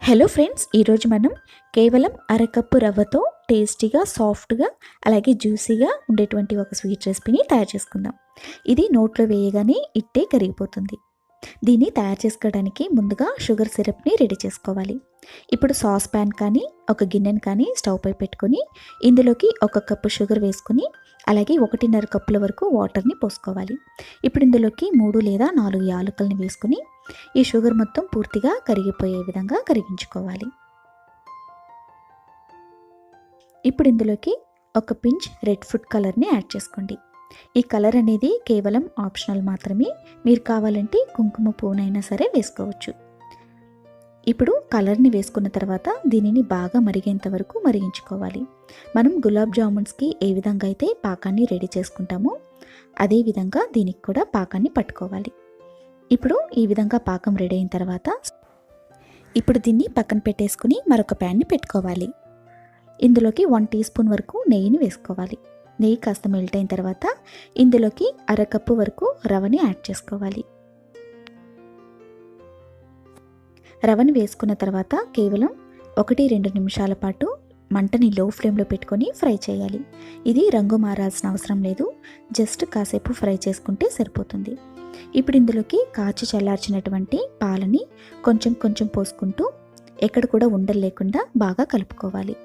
Hello friends ఈరోజు మనం కేవలం అరకప్పు రవ్వతో టేస్టీగా సాఫ్ట్గా అలాగే జ్యూసీగా ఉండేటువంటి ఒక స్వీట్ రెసిపీని తయారు చేసుకుందాం. ఇది నోట్లో వేయగానే ఇట్టే కరిగిపోతుంది. దీన్ని తయారు చేసుకోవడానికి ముందుగా షుగర్ సిరప్ని రెడీ చేసుకోవాలి. ఇప్పుడు సాస్ ప్యాన్ కానీ ఒక గిన్నెను కానీ స్టవ్ పై పెట్టుకొని ఇందులోకి ఒక కప్పు షుగర్ వేసుకుని అలాగే ఒకటిన్నర కప్పుల వరకు వాటర్ని పోసుకోవాలి. ఇప్పుడు ఇందులోకి మూడు లేదా నాలుగు యాలకుల్ని వేసుకుని ఈ షుగర్ మొత్తం పూర్తిగా కరిగిపోయే విధంగా కరిగించుకోవాలి. ఇప్పుడు ఇందులోకి ఒక పించ్ రెడ్ ఫుడ్ కలర్ని యాడ్ చేసుకోండి. ఈ కలర్ అనేది కేవలం ఆప్షనల్ మాత్రమే. మీరు కావాలంటే కుంకుమ పువ్వునైనా సరే వేసుకోవచ్చు. ఇప్పుడు కలర్ని వేసుకున్న తర్వాత దీనిని బాగా మరిగేంత వరకు మరిగించుకోవాలి. మనం గులాబ్ జామున్స్కి ఏ విధంగా అయితే పాకాన్ని రెడీ చేసుకుంటామో అదే విధంగా దీనికి కూడా పాకాన్ని పట్టుకోవాలి. ఇప్పుడు ఈ విధంగా పాకం రెడీ అయిన తర్వాత ఇప్పుడు దీన్ని పక్కన పెట్టేసుకుని మరొక ప్యాన్ని పెట్టుకోవాలి. ఇందులోకి వన్ టీ స్పూన్ వరకు నెయ్యిని వేసుకోవాలి. నెయ్యి కాస్త మెల్ట్ అయిన తర్వాత ఇందులోకి అరకప్పు వరకు రవ్వని యాడ్ చేసుకోవాలి. రవ్వని వేసుకున్న తర్వాత కేవలం ఒకటి రెండు నిమిషాల పాటు మంటని లో ఫ్లేమ్లో పెట్టుకొని ఫ్రై చేయాలి. ఇది రంగు మారాల్సిన అవసరం లేదు. జస్ట్ కాసేపు ఫ్రై చేసుకుంటే సరిపోతుంది. ఇప్పుడు ఇందులోకి కాచి చల్లార్చినటువంటి పాలని కొంచెం కొంచెం పోసుకుంటూ ఎక్కడ కూడా ఉండలు లేకుండా బాగా కలుపుకోవాలి.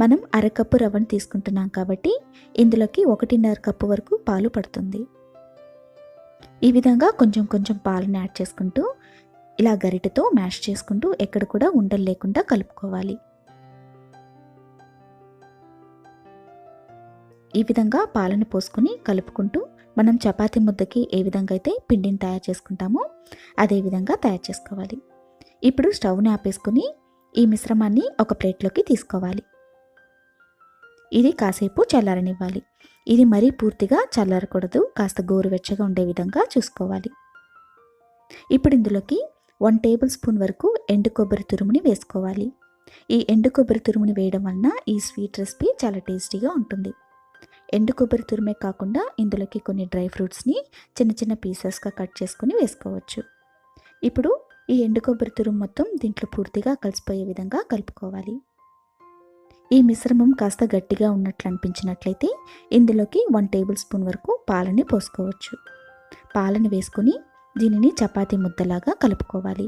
మనం అరకప్పు రవ్వను తీసుకుంటున్నాం కాబట్టి ఇందులోకి ఒకటిన్నర కప్పు వరకు పాలు పడుతుంది. ఈ విధంగా కొంచెం కొంచెం పాలను యాడ్ చేసుకుంటూ ఇలా గరిటెతో మ్యాష్ చేసుకుంటూ ఎక్కడ కూడా ఉండలు లేకుండా కలుపుకోవాలి. ఈ విధంగా పాలను పోసుకొని కలుపుకుంటూ మనం చపాతీ ముద్దకి ఏ విధంగా అయితే పిండిని తయారు చేసుకుంటామో అదే విధంగా తయారు చేసుకోవాలి. ఇప్పుడు స్టవ్ని ఆపేసుకుని ఈ మిశ్రమాన్ని ఒక ప్లేట్లోకి తీసుకోవాలి. ఇది కాసేపు చల్లారనివ్వాలి. ఇది మరీ పూర్తిగా చల్లారకూడదు. కాస్త గోరువెచ్చగా ఉండే విధంగా చూసుకోవాలి. ఇప్పుడు ఇందులోకి వన్ టేబుల్ స్పూన్ వరకు ఎండు కొబ్బరి తురుముని వేసుకోవాలి. ఈ ఎండు కొబ్బరి తురుముని వేయడం వలన ఈ స్వీట్ రెసిపీ చాలా టేస్టీగా ఉంటుంది. ఎండు కొబ్బరి తురుమే కాకుండా ఇందులోకి కొన్ని డ్రై ఫ్రూట్స్ని చిన్న చిన్న పీసెస్గా కట్ చేసుకొని వేసుకోవచ్చు. ఇప్పుడు ఈ ఎండు కొబ్బరి తురుము మొత్తం దీంట్లో పూర్తిగా కలిసిపోయే విధంగా కలుపుకోవాలి. ఈ మిశ్రమం కాస్త గట్టిగా ఉన్నట్లు అనిపించినట్లయితే ఇందులోకి వన్ టేబుల్ స్పూన్ వరకు పాలని పోసుకోవచ్చు. పాలను వేసుకుని దీనిని చపాతీ ముద్దలాగా కలుపుకోవాలి.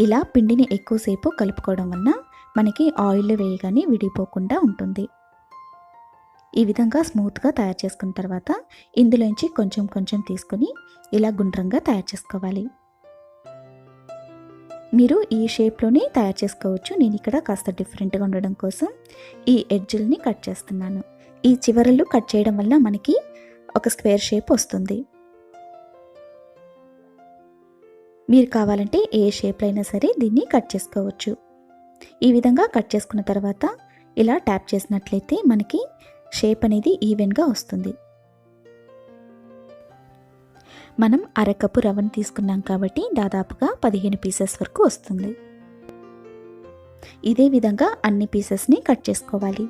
ఇలా పిండిని ఎక్కువసేపు కలుపుకోవడం వలన మనకి ఆయిల్ వేయగానే విడిపోకుండా ఉంటుంది. ఈ విధంగా స్మూత్గా తయారు చేసుకున్న తర్వాత ఇందులోంచి కొంచెం కొంచెం తీసుకుని ఇలా గుండ్రంగా తయారు చేసుకోవాలి. మీరు ఈ షేప్లోనే తయారు చేసుకోవచ్చు. నేను ఇక్కడ కాస్త డిఫరెంట్గా ఉండడం కోసం ఈ ఎడ్జిల్ని కట్ చేస్తున్నాను. ఈ చివరలు కట్ చేయడం వల్ల మనకి ఒక స్క్వేర్ షేప్ వస్తుంది. మీరు కావాలంటే ఏ షేప్లో అయినా సరే దీన్ని కట్ చేసుకోవచ్చు. ఈ విధంగా కట్ చేసుకున్న తర్వాత ఇలా ట్యాప్ చేసినట్లయితే మనకి షేప్ అనేది ఈవెన్గా వస్తుంది. మనం అరకప్పు రవ్వను తీసుకున్నాం కాబట్టి దాదాపుగా పదిహేను పీసెస్ వరకు వస్తుంది. ఇదే విధంగా అన్ని పీసెస్ని కట్ చేసుకోవాలి.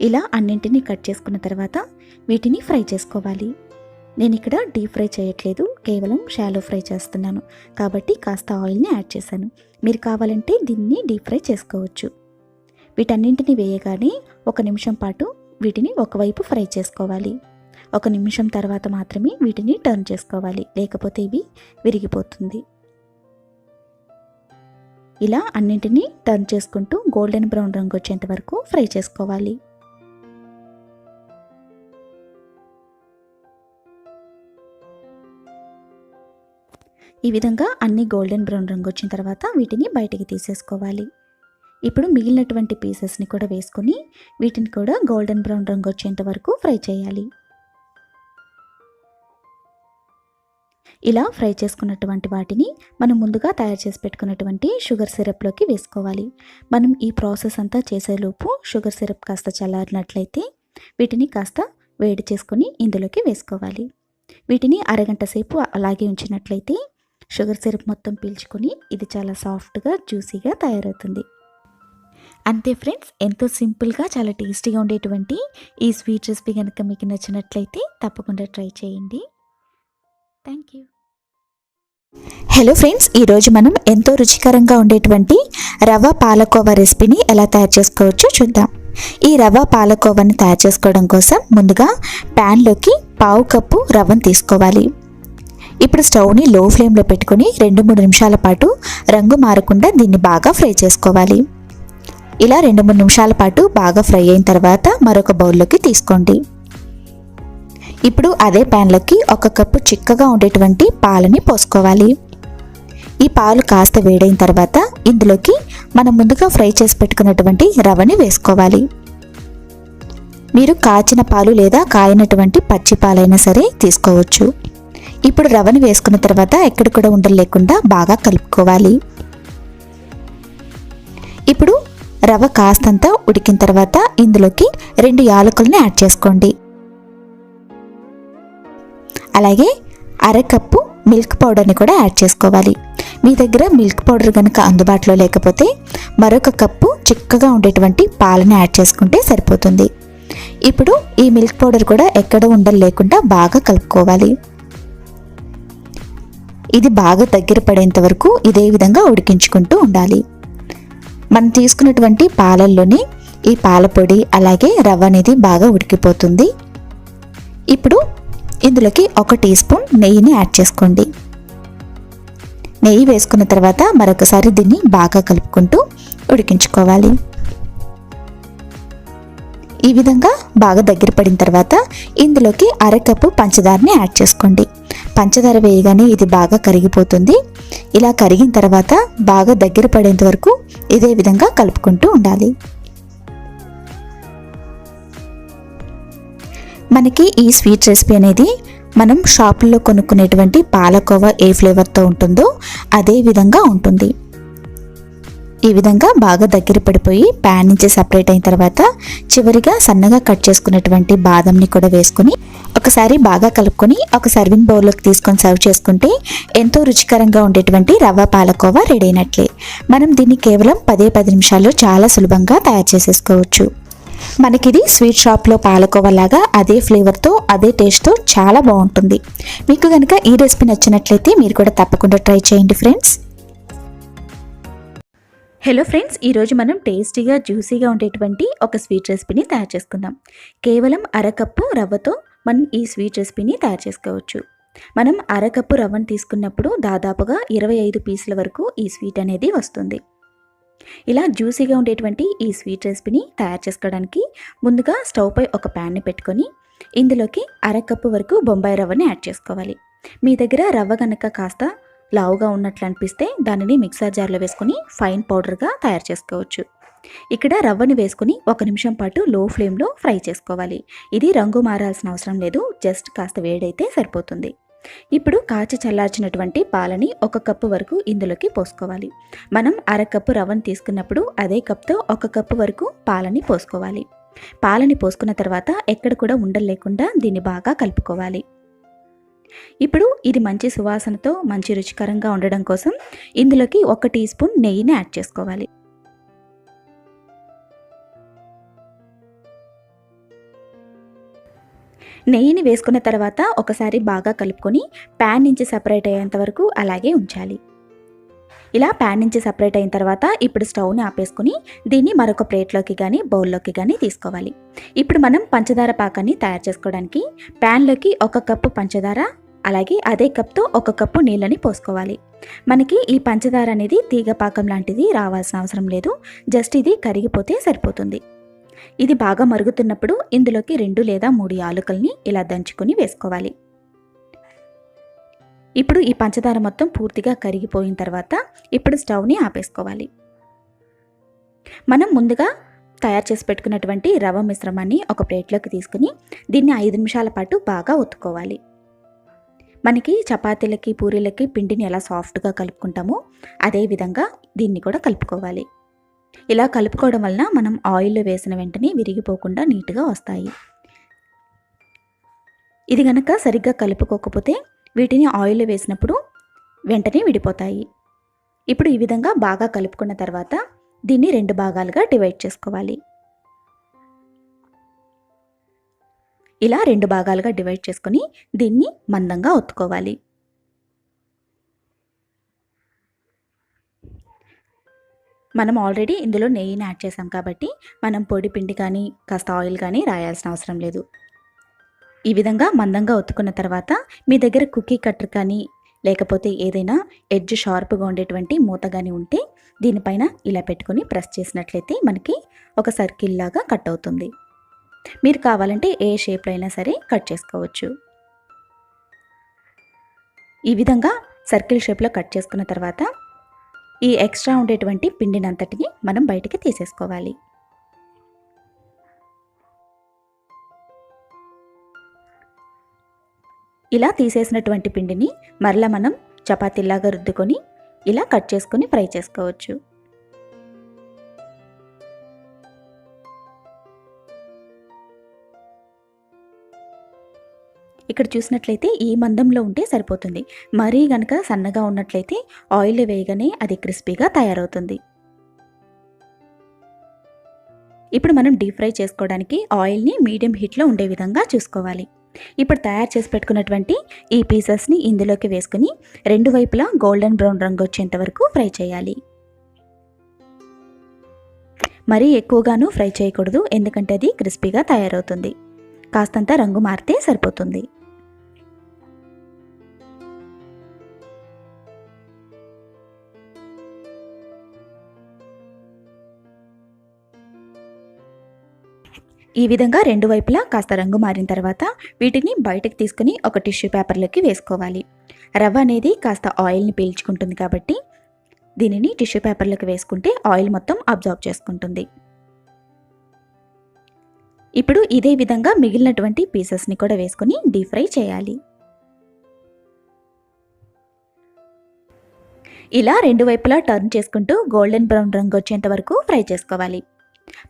ఇలా అన్నింటినీ కట్ చేసుకున్న తర్వాత వీటిని ఫ్రై చేసుకోవాలి. నేను ఇక్కడ డీప్ ఫ్రై చేయట్లేదు కేవలం షాలో ఫ్రై చేస్తున్నాను. కాబట్టి కాస్త ఆయిల్ని యాడ్ చేశాను. మీరు కావాలంటే దీన్ని డీప్ ఫ్రై చేసుకోవచ్చు. వీటన్నింటిని వేయగానే ఒక నిమిషం పాటు వీటిని ఒకవైపు ఫ్రై చేసుకోవాలి. ఒక నిమిషం తర్వాత మాత్రమే వీటిని టర్న్ చేసుకోవాలి. లేకపోతే ఇవి విరిగిపోతుంది. ఇలా అన్నింటినీ టర్న్ చేసుకుంటూ గోల్డెన్ బ్రౌన్ రంగు వచ్చేంత వరకు ఫ్రై చేసుకోవాలి. ఈ విధంగా అన్ని గోల్డెన్ బ్రౌన్ రంగు వచ్చిన తర్వాత వీటిని బయటికి తీసేసుకోవాలి. ఇప్పుడు మిగిలినటువంటి పీసెస్ని కూడా వేసుకొని వీటిని కూడా గోల్డెన్ బ్రౌన్ రంగు వచ్చేంత వరకు ఫ్రై చేయాలి. ఇలా ఫ్రై చేసుకున్నటువంటి వాటిని మనం ముందుగా తయారు చేసి పెట్టుకున్నటువంటి షుగర్ సిరప్లోకి వేసుకోవాలి. మనం ఈ ప్రాసెస్ అంతా చేసేలోపు షుగర్ సిరప్ కాస్త చల్లారినట్లయితే వీటిని కాస్త వేడి చేసుకొని ఇందులోకి వేసుకోవాలి. వీటిని అరగంట సేపు అలాగే ఉంచినట్లయితే షుగర్ సిరప్ మొత్తం పీల్చుకొని ఇది చాలా సాఫ్ట్గా జ్యూసీగా తయారవుతుంది. అంతే ఫ్రెండ్స్ ఎంతో సింపుల్గా చాలా టేస్టీగా ఉండేటువంటి ఈ స్వీట్ రెసిపీ కనుక మీకు నచ్చినట్లయితే తప్పకుండా ట్రై చేయండి. Thank you. హలో ఫ్రెండ్స్ ఈరోజు మనం ఎంతో రుచికరంగా ఉండేటువంటి రవ్వ పాలకోవా రెసిపీని ఎలా తయారు చేసుకోవచ్చో చూద్దాం. ఈ రవ్వ పాలకోవాని తయారు చేసుకోవడం కోసం ముందుగా ప్యాన్లోకి పావు కప్పు రవ్వను తీసుకోవాలి. ఇప్పుడు స్టవ్ని లో ఫ్లేమ్లో పెట్టుకొని రెండు మూడు నిమిషాల పాటు రంగు మారకుండా దీన్ని బాగా ఫ్రై చేసుకోవాలి. ఇలా రెండు మూడు నిమిషాల పాటు బాగా ఫ్రై అయిన తర్వాత మరొక బౌల్లోకి తీసుకోండి. ఇప్పుడు అదే ప్యాన్లోకి ఒక కప్పు చిక్కగా ఉండేటువంటి పాలని పోసుకోవాలి. ఈ పాలు కాస్త వేడైన తర్వాత ఇందులోకి మనం ముందుగా ఫ్రై చేసి పెట్టుకున్నటువంటి రవ్వని వేసుకోవాలి. మీరు కాచిన పాలు లేదా కాయనటువంటి పచ్చి పాలైనా సరే తీసుకోవచ్చు. ఇప్పుడు రవ్వని వేసుకున్న తర్వాత ఎక్కడ కూడా ఉండలు లేకుండా బాగా కలుపుకోవాలి. ఇప్పుడు రవ్వ కాస్తంత ఉడికిన తర్వాత ఇందులోకి రెండు యాలకులను యాడ్ చేసుకోండి. అలాగే అరకప్పు మిల్క్ పౌడర్ని కూడా యాడ్ చేసుకోవాలి. మీ దగ్గర మిల్క్ పౌడర్ కనుక అందుబాటులో లేకపోతే మరొక కప్పు చిక్కగా ఉండేటువంటి పాలను యాడ్ చేసుకుంటే సరిపోతుంది. ఇప్పుడు ఈ మిల్క్ పౌడర్ కూడా ఎక్కడ ఉండలు లేకుండా బాగా కలుపుకోవాలి. ఇది బాగా దగ్గర పడేంత వరకు ఇదే విధంగా ఉడికించుకుంటూ ఉండాలి. మనం తీసుకున్నటువంటి పాలల్లోని ఈ పాలపొడి అలాగే రవ్వ అనేది బాగా ఉడికిపోతుంది. ఇప్పుడు ఇందులోకి ఒక టీ స్పూన్ నెయ్యిని యాడ్ చేసుకోండి. నెయ్యి వేసుకున్న తర్వాత మరొకసారి దీన్ని బాగా కలుపుకుంటూ ఉడికించుకోవాలి. ఈ విధంగా బాగా దగ్గర పడిన తర్వాత ఇందులోకి అరకప్పు పంచదారని యాడ్ చేసుకోండి. పంచదార వేయగానే ఇది బాగా కరిగిపోతుంది. ఇలా కరిగిన తర్వాత బాగా దగ్గర పడేంత వరకు ఇదే విధంగా కలుపుకుంటూ ఉండాలి. మనకి ఈ స్వీట్ రెసిపీ అనేది మనం షాపుల్లో కొనుక్కునేటువంటి పాలకోవా ఏ ఫ్లేవర్తో ఉంటుందో అదే విధంగా ఉంటుంది. ఈ విధంగా బాగా దగ్గర పడిపోయి ప్యాన్ నుంచి సపరేట్ అయిన తర్వాత చివరిగా సన్నగా కట్ చేసుకున్నటువంటి బాదంని కూడా వేసుకుని ఒకసారి బాగా కలుపుకొని ఒక సర్వింగ్ బౌల్లోకి తీసుకొని సర్వ్ చేసుకుంటే ఎంతో రుచికరంగా ఉండేటువంటి రవ్వ పాలకోవా రెడీ అయినట్లే. మనం దీన్ని కేవలం పదే పది నిమిషాల్లో చాలా సులభంగా తయారు చేసేసుకోవచ్చు. మనకిది స్వీట్ షాప్లో పాలకోవా లాగా అదే ఫ్లేవర్తో అదే టేస్ట్తో చాలా బాగుంటుంది. మీకు కనుక ఈ రెసిపీ నచ్చినట్లయితే మీరు కూడా తప్పకుండా ట్రై చేయండి ఫ్రెండ్స్ హలో ఫ్రెండ్స్ ఈరోజు మనం టేస్టీగా జ్యూసీగా ఉండేటువంటి ఒక స్వీట్ రెసిపీని తయారు చేసుకుందాం. కేవలం అరకప్పు రవ్వతో మనం ఈ స్వీట్ రెసిపీని తయారు చేసుకోవచ్చు. మనం అరకప్పు రవ్వను తీసుకున్నప్పుడు దాదాపుగా ఇరవై ఐదు పీసుల వరకు ఈ స్వీట్ అనేది వస్తుంది. ఇలా జ్యూసీగా ఉండేటువంటి ఈ స్వీట్ రెసిపీని తయారు చేసుకోవడానికి ముందుగా స్టవ్ పై ఒక ప్యాన్ని పెట్టుకొని ఇందులోకి అరకప్పు వరకు బొంబాయి రవ్వని యాడ్ చేసుకోవాలి. మీ దగ్గర రవ్వ కనుక కాస్త లావుగా ఉన్నట్లు అనిపిస్తే దానిని మిక్సర్ జార్లో వేసుకొని ఫైన్ పౌడర్గా తయారు చేసుకోవచ్చు. ఇక్కడ రవ్వని వేసుకుని ఒక నిమిషం పాటు లో ఫ్లేమ్లో ఫ్రై చేసుకోవాలి. ఇది రంగు మారాల్సిన అవసరం లేదు జస్ట్ కాస్త వేడైతే సరిపోతుంది. ఇప్పుడు కాచి చల్లార్చినటువంటి పాలని ఒక కప్పు వరకు ఇందులోకి పోసుకోవాలి. మనం అరకప్పు రవ్వను తీసుకున్నప్పుడు అదే కప్తో ఒక కప్పు వరకు పాలని పోసుకోవాలి. పాలని పోసుకున్న తర్వాత ఎక్కడ కూడా ఉండలు లేకుండా దీన్ని బాగా కలుపుకోవాలి. ఇప్పుడు ఇది మంచి సువాసనతో మంచి రుచికరంగా ఉండడం కోసం ఇందులోకి ఒక టీ స్పూన్ నెయ్యిని యాడ్ చేసుకోవాలి. నెయ్యిని వేసుకున్న తర్వాత ఒకసారి బాగా కలుపుకొని ప్యాన్ నుంచి సపరేట్ అయ్యేంత వరకు అలాగే ఉంచాలి. ఇలా ప్యాన్ నుంచి సపరేట్ అయిన తర్వాత ఇప్పుడు స్టవ్ని ఆపేసుకుని దీన్ని మరొక ప్లేట్లోకి కానీ బౌల్లోకి కానీ తీసుకోవాలి. ఇప్పుడు మనం పంచదార పాకాన్ని తయారు చేసుకోవడానికి ప్యాన్లోకి ఒక కప్పు పంచదార అలాగే అదే కప్తో ఒక కప్పు నీళ్ళని పోసుకోవాలి. మనకి ఈ పంచదార అనేది తీగపాకం లాంటిది రావాల్సిన అవసరం లేదు. జస్ట్ ఇది కరిగిపోతే సరిపోతుంది. ఇది బాగా మరుగుతున్నప్పుడు ఇందులోకి రెండు లేదా మూడు యాలకుల్ని ఇలా దంచుకొని వేసుకోవాలి. ఇప్పుడు ఈ పంచదార మొత్తం పూర్తిగా కరిగిపోయిన తర్వాత ఇప్పుడు స్టవ్ని ఆపేసుకోవాలి. మనం ముందుగా తయారు చేసి పెట్టుకున్నటువంటి రవ మిశ్రమాన్ని ఒక ప్లేట్లోకి తీసుకుని దీన్ని ఐదు నిమిషాల పాటు బాగా ఒత్తుకోవాలి. మనకి చపాతీలకి పూరీలకి పిండిని ఎలా సాఫ్ట్గా కలుపుకుంటామో అదే విధంగా దీన్ని కూడా కలుపుకోవాలి. ఇలా కలుపుకోవడం వలన మనం ఆయిల్లో వేసిన వెంటనే విరిగిపోకుండా నీట్గా వస్తాయి. ఇది గనక సరిగ్గా కలుపుకోకపోతే వీటిని ఆయిల్లో వేసినప్పుడు వెంటనే విడిపోతాయి. ఇప్పుడు ఈ విధంగా బాగా కలుపుకున్న తర్వాత దీన్ని రెండు భాగాలుగా డివైడ్ చేసుకోవాలి. ఇలా రెండు భాగాలుగా డివైడ్ చేసుకొని దీన్ని మందంగా ఒత్తుకోవాలి. మనం ఆల్రెడీ ఇందులో నెయ్యిని యాడ్ చేసాం కాబట్టి మనం పొడి పిండి కానీ కాస్త ఆయిల్ కానీ రాయాల్సిన అవసరం లేదు. ఈ విధంగా మందంగా ఒత్తుకున్న తర్వాత మీ దగ్గర కుకీ కట్టర్ కానీ లేకపోతే ఏదైనా ఎడ్జ్ షార్ప్గా ఉండేటువంటి మూత కానీ ఉంటే దీనిపైన ఇలా పెట్టుకొని ప్రెస్ చేసినట్లయితే మనకి ఒక సర్కిల్ లాగా కట్ అవుతుంది. మీరు కావాలంటే ఏ షేప్లో అయినా సరే కట్ చేసుకోవచ్చు. ఈ విధంగా సర్కిల్ షేప్లో కట్ చేసుకున్న తర్వాత ఈ ఎక్స్ట్రా ఉండేటువంటి పిండినంతటిని మనం బయటికి తీసేసుకోవాలి. ఇలా తీసేసినటువంటి పిండిని మరలా మనం చపాతీలాగా రుద్దుకొని ఇలా కట్ చేసుకొని ఫ్రై చేసుకోవచ్చు. ఇక్కడ చూసినట్లయితే ఈ మందంలో ఉంటే సరిపోతుంది. మరీ గనక సన్నగా ఉన్నట్లయితే ఆయిల్ వేయగానే అది క్రిస్పీగా తయారవుతుంది. ఇప్పుడు మనం డీప్ ఫ్రై చేసుకోవడానికి ఆయిల్ని మీడియం హీట్లో ఉండే విధంగా చూసుకోవాలి. ఇప్పుడు తయారు చేసి పెట్టుకున్నటువంటి ఈ పీసెస్ని ఇందులోకి వేసుకుని రెండు వైపులా గోల్డెన్ బ్రౌన్ రంగు వచ్చేంత వరకు ఫ్రై చేయాలి. మరీ ఎక్కువగాను ఫ్రై చేయకూడదు ఎందుకంటే అది క్రిస్పీగా తయారవుతుంది. కాస్తంత రంగు మారితే సరిపోతుంది. ఈ విధంగా రెండు వైపులా కాస్త రంగు మారిన తర్వాత వీటిని బయటకు తీసుకుని ఒక టిష్యూ పేపర్లోకి వేసుకోవాలి. రవ్వ అనేది కాస్త ఆయిల్ని పీల్చుకుంటుంది కాబట్టి దీనిని టిష్యూ పేపర్లోకి వేసుకుంటే ఆయిల్ మొత్తం అబ్జార్బ్ చేసుకుంటుంది. ఇప్పుడు ఇదే విధంగా మిగిలినటువంటి పీసెస్ని కూడా వేసుకొని డీప్ ఫ్రై చేయాలి. ఇలా రెండు వైపులా టర్న్ చేసుకుంటూ గోల్డెన్ బ్రౌన్ రంగు వచ్చేంత వరకు ఫ్రై చేసుకోవాలి.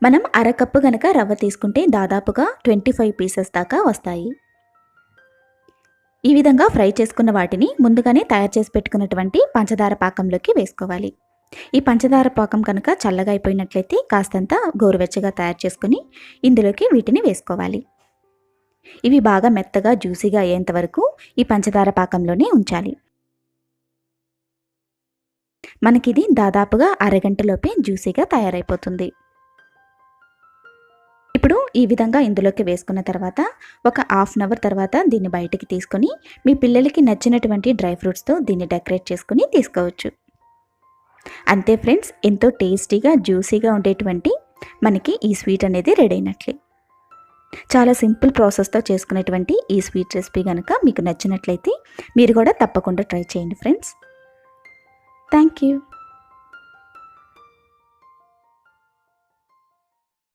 మనం అరకప్పు గనక రవ్వ తీసుకుంటే దాదాపుగా ట్వంటీ ఫైవ్ పీసెస్ దాకా వస్తాయి. ఈ విధంగా ఫ్రై చేసుకున్న వాటిని ముందుగానే తయారు చేసి పెట్టుకున్నటువంటి పంచదార పాకంలోకి వేసుకోవాలి. ఈ పంచదార పాకం కనుక చల్లగా అయిపోయినట్లయితే కాస్తంత గోరువెచ్చగా తయారు చేసుకుని ఇందులోకి వీటిని వేసుకోవాలి. ఇవి బాగా మెత్తగా జ్యూసీగా అయ్యేంత వరకు ఈ పంచదార పాకంలోనే ఉంచాలి. మనకిది దాదాపుగా అరగంటలోపే జ్యూసీగా తయారైపోతుంది. ఇప్పుడు ఈ విధంగా ఇందులోకి వేసుకున్న తర్వాత ఒక హాఫ్ అన్ అవర్ తర్వాత దీన్ని బయటికి తీసుకొని మీ పిల్లలకి నచ్చినటువంటి డ్రై ఫ్రూట్స్తో దీన్ని డెకరేట్ చేసుకుని తీసుకోవచ్చు. అంతే ఫ్రెండ్స్ ఎంతో టేస్టీగా జ్యూసీగా ఉండేటువంటి మనకి ఈ స్వీట్ అనేది రెడీ అయినట్లే. చాలా సింపుల్ ప్రాసెస్తో చేసుకునేటువంటి ఈ స్వీట్ రెసిపీ కనుక మీకు నచ్చినట్లయితే మీరు కూడా తప్పకుండా ట్రై చేయండి ఫ్రెండ్స్. Thank you.